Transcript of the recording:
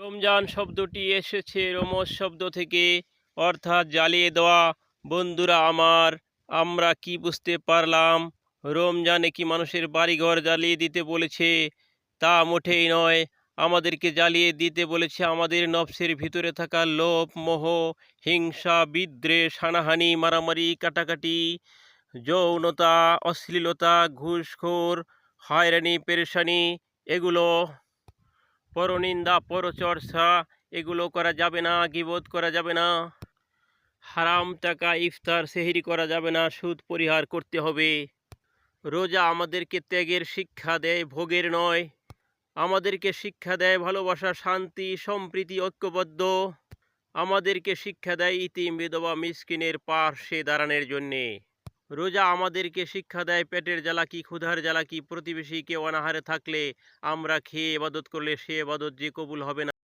রমজান শব্দটি এসেছে, রোমজ শব্দ থেকে। অর্থাৎ জ্বালিয়ে দেওয়া, বন্ধুরা আমার, আমরা কি বুঝতে পারলাম? রমজানে কি মানুষের বাড়িঘর জ্বালিয়ে দিতে বলেছে? তা মোটেই নয়। আমাদেরকে জ্বালিয়ে দিতে বলেছে আমাদের নফসের ভিতরে থাকা লোভ, মোহ, হিংসা, বিদ্বেষ, হানাহানি, মারামারি, কাটাকাটি। যৌনতা, অশ্লীলতা, ঘুষখোর, হয়রানি, পেরেশানি, এগুলো পরনিন্দা পরচর্চা এগুলো করা যাবে না গিবোধ করা যাবে না। হারাম টাকা ইফতার, সেহরি করা যাবে না, সুদ পরিহার করতে হবে। রোজা আমাদেরকে ত্যাগের শিক্ষা দেয়, ভোগের নয়। আমাদেরকে শিক্ষা দেয় ভালোবাসা, শান্তি, সম্প্রীতি, ঐক্যবদ্ধ। আমাদেরকে শিক্ষা দেয় ইতিম, বিধবা, মিসকিনের পার্শ্বে দাঁড়ানোর জন্যে। রোজা আমাদেরকে শিক্ষা দেয়, পেটের জ্বালা কি, ক্ষুধার জ্বালা কি প্রতিবেশী কেউ অনাহারে থাকলে আমরা খেয়ে এবাদত করলে সে এবাদত যে কবুল হবে না।